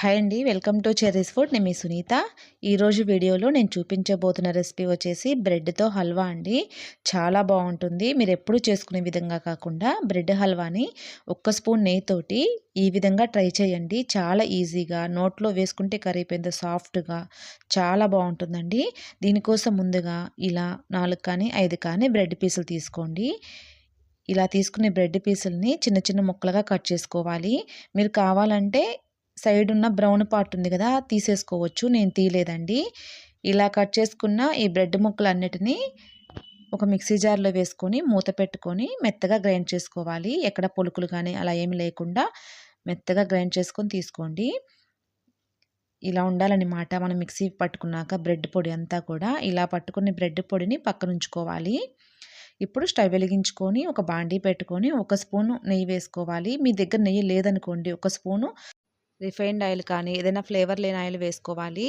Hi అండి welcome to cherries food. నేను మీ సునీత. ఈరోజు వీడియోలో నేను చూపించబోతున్న రెసిపీ వచ్చేసి బ్రెడ్తో హల్వా అండి. చాలా బాగుంటుంది. మీరు ఎప్పుడు చేసుకునే విధంగా కాకుండా బ్రెడ్ హల్వాని ఒక్క స్పూన్ నెయ్యితోటి ఈ విధంగా ట్రై చేయండి. చాలా ఈజీగా నోట్లో వేసుకుంటే కరిగిపోయింది సాఫ్ట్గా చాలా బాగుంటుందండి. దీనికోసం ముందుగా ఇలా నాలుగు కానీ ఐదు కానీ బ్రెడ్ పీసులు తీసుకోండి. ఇలా తీసుకునే బ్రెడ్ పీసుల్ని చిన్న చిన్న ముక్కలుగా కట్ చేసుకోవాలి. మీరు కావాలంటే సైడ్ ఉన్న బ్రౌన్ పార్ట్ ఉంది కదా తీసేసుకోవచ్చు నేను తీయలేదండి. ఇలా కట్ చేసుకున్న ఈ బ్రెడ్ ముక్కలు అన్నిటినీ ఒక మిక్సీ జార్లో వేసుకొని మూత పెట్టుకొని మెత్తగా గ్రైండ్ చేసుకోవాలి. ఎక్కడ పొలుకులు కానీ అలా ఏమి లేకుండా మెత్తగా గ్రైండ్ చేసుకొని తీసుకోండి. ఇలా ఉండాలన్నమాట. మనం మిక్సీ పట్టుకున్నాక బ్రెడ్ పొడి అంతా కూడా ఇలా పట్టుకుని బ్రెడ్ పొడిని పక్కన ఉంచుకోవాలి. ఇప్పుడు స్టవ్ వెలిగించుకొని ఒక బాండీ పెట్టుకొని ఒక స్పూను నెయ్యి వేసుకోవాలి. మీ దగ్గర నెయ్యి లేదనుకోండి ఒక స్పూను రిఫైన్డ్ ఆయిల్ కానీ ఏదైనా ఫ్లేవర్ లేని ఆయిల్ వేసుకోవాలి.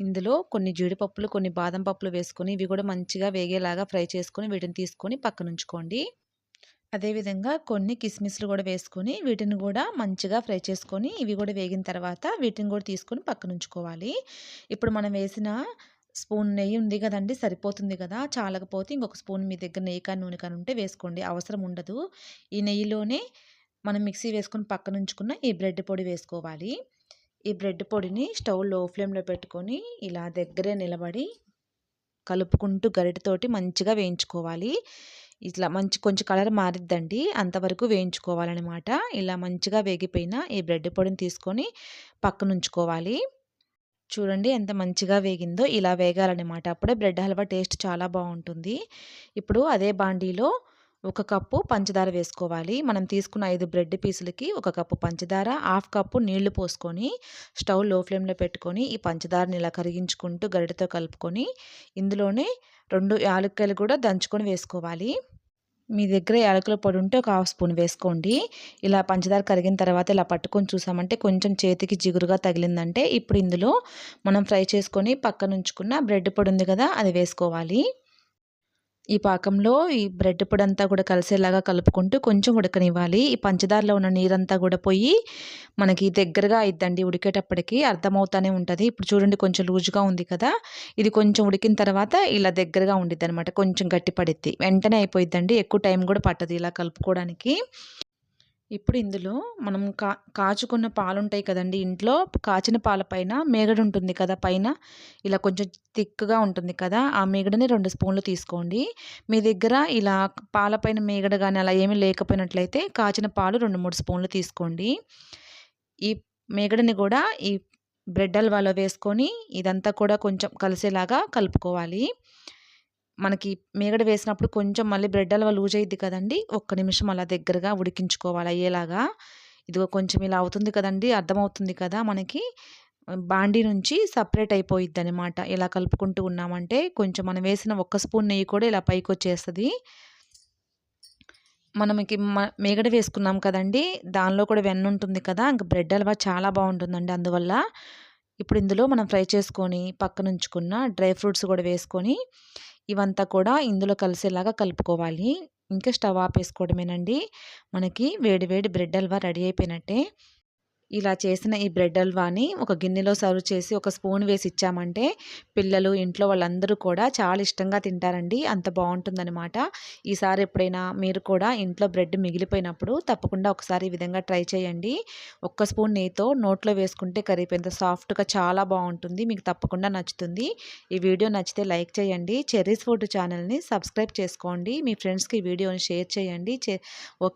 ఇందులో కొన్ని జీడిపప్పులు కొన్ని బాదం పప్పులు వేసుకొని ఇవి కూడా మంచిగా వేగేలాగా ఫ్రై చేసుకొని వీటిని తీసుకొని పక్కన ఉంచుకోండి అదేవిధంగా కొన్ని కిస్మిస్లు కూడా వేసుకొని వీటిని కూడా మంచిగా ఫ్రై చేసుకొని ఇవి కూడా వేగిన తర్వాత వీటిని కూడా తీసుకొని పక్కన ఉంచుకోవాలి ఇప్పుడు మనం వేసిన స్పూన్ నెయ్యి ఉంది కదండి సరిపోతుంది కదా చాలకపోతే ఇంకొక స్పూన్ మీ దగ్గర నెయ్యి కానీ నూనె కానీ ఉంటే వేసుకోండి అవసరం ఉండదు. ఈ నెయ్యిలోనే మనం మిక్సీ వేసుకొని పక్కన ఉంచుకున్న ఈ బ్రెడ్ పొడి వేసుకోవాలి. ఈ బ్రెడ్ పొడిని స్టవ్లో ఫ్లేమ్లో పెట్టుకొని ఇలా దగ్గరే నిలబడి కలుపుకుంటూ గరిటతోటి మంచిగా వేయించుకోవాలి. ఇట్లా మంచి కొంచెం కలర్ మారిద్దండి అంతవరకు వేయించుకోవాలన్నమాట. ఇలా మంచిగా వేగిపోయిన ఈ బ్రెడ్ పొడిని తీసుకొని పక్కన ఉంచుకోవాలి చూడండి ఎంత మంచిగా వేగిందో ఇలా వేగాలన్నమాట. అప్పుడే బ్రెడ్ హల్వా టేస్ట్ చాలా బాగుంటుంది. ఇప్పుడు అదే బాండీలో ఒక కప్పు పంచదార వేసుకోవాలి. మనం తీసుకున్న ఐదు బ్రెడ్ పీసులకి ఒక కప్పు పంచదార హాఫ్ కప్పు నీళ్ళు పోసుకొని స్టవ్లో ఫ్లేమ్లో పెట్టుకొని ఈ పంచదారని ఇలా కరిగించుకుంటూ గరిటతో కలుపుకొని ఇందులోనే రెండు యాలక్కాయలు కూడా దంచుకొని వేసుకోవాలి. మీ దగ్గర యాలకుల పొడి ఉంటే ఒక హాఫ్ స్పూన్ వేసుకోండి. ఇలా పంచదార కరిగిన తర్వాత ఇలా పట్టుకొని చూసామంటే కొంచెం చేతికి జిగురుగా తగిలిందంటే ఇప్పుడు ఇందులో మనం ఫ్రై చేసుకొని పక్కనుంచుకున్న బ్రెడ్ పొడి ఉంది కదా అది వేసుకోవాలి. ఈ పాకంలో ఈ బ్రెడ్ పొడి అంతా కూడా కలిసేలాగా కలుపుకుంటూ కొంచెం ఉడకనివ్వాలి. ఈ పంచదారలో ఉన్న నీరంతా కూడా పోయి మనకి దగ్గరగా అయిద్దండి ఉడికేటప్పటికి అర్థమవుతానే ఉంటుంది. ఇప్పుడు చూడండి కొంచెం లూజుగా ఉంది కదా. ఇది కొంచెం ఉడికిన తర్వాత ఇలా దగ్గరగా ఉండిద్ది అనమాట కొంచెం గట్టి పడిద్ది వెంటనే అయిపోయిద్దండి. ఎక్కువ టైం కూడా పట్టదు ఇలా కలుపుకోవడానికి. ఇప్పుడు ఇందులో మనం కా కాచుకున్న పాలు ఉంటాయి కదండి. ఇంట్లో కాచిన పాల పైన మేగడ ఉంటుంది కదా పైన? ఇలా కొంచెం థిక్గా ఉంటుంది కదా ఆ మేగడని రెండు స్పూన్లు తీసుకోండి. మీ దగ్గర ఇలా పాలపైన మేగడ కానీ అలా ఏమీ లేకపోయినట్లయితే కాచిన పాలు రెండు మూడు స్పూన్లు తీసుకోండి. ఈ మేగడని కూడా ఈ బ్రెడ్ హల్వాలో వేసుకొని ఇదంతా కూడా కొంచెం కలిసేలాగా కలుపుకోవాలి. మనకి మేగడ వేసినప్పుడు కొంచెం మళ్ళీ బ్రెడ్ హల్వా లూజ్ అయ్యిద్ది కదండి. ఒక్క నిమిషం అలా దగ్గరగా ఉడికించుకోవాలి అయ్యేలాగా. ఇదిగో కొంచెం ఇలా అవుతుంది కదండి అర్థమవుతుంది కదా మనకి. బాండీ నుంచి సపరేట్ అయిపోయిద్ది అనమాట ఇలా కలుపుకుంటూ ఉన్నామంటే కొంచెం మనం వేసిన ఒక్క స్పూన్ నెయ్యి కూడా ఇలా పైకి వచ్చేస్తుంది. మనకి మేగడ వేసుకున్నాం కదండి దానిలో కూడా వెన్న ఉంటుంది కదా ఇంక బ్రెడ్ హల్వా చాలా బాగుంటుందండి అందువల్ల. ఇప్పుడు ఇందులో మనం ఫ్రై చేసుకొని పక్కన ఉంచుకున్న డ్రై ఫ్రూట్స్ కూడా వేసుకొని ఇవంతా కూడా ఇందులో కలిసేలాగా కలుపుకోవాలి. ఇంకా స్టవ్ ఆపేసుకోవడమేనండి. మనకి వేడి వేడి బ్రెడ్ హల్వా రెడీ అయిపోయినట్టే. ఇలా చేసిన ఈ బ్రెడ్ హల్వాని ఒక గిన్నెలో సర్వ్ చేసి ఒక స్పూన్ వేసి ఇచ్చామంటే పిల్లలు ఇంట్లో వాళ్ళందరూ కూడా చాలా ఇష్టంగా తింటారండి. అంత బాగుంటుందన్నమాట. ఈసారి ఎప్పుడైనా మీరు కూడా ఇంట్లో బ్రెడ్ మిగిలిపోయినప్పుడు తప్పకుండా ఒకసారి ఈ విధంగా ట్రై చేయండి. ఒక్క స్పూన్ నెయ్యితో నోట్లో వేసుకుంటే కరిగిపోయింది సాఫ్ట్గా చాలా బాగుంటుంది. మీకు తప్పకుండా నచ్చుతుంది. ఈ వీడియో నచ్చితే లైక్ చేయండి. చెర్రీస్ ఫుడ్ ఛానల్ని సబ్స్క్రైబ్ చేసుకోండి. మీ ఫ్రెండ్స్కి ఈ వీడియోని షేర్ చేయండి.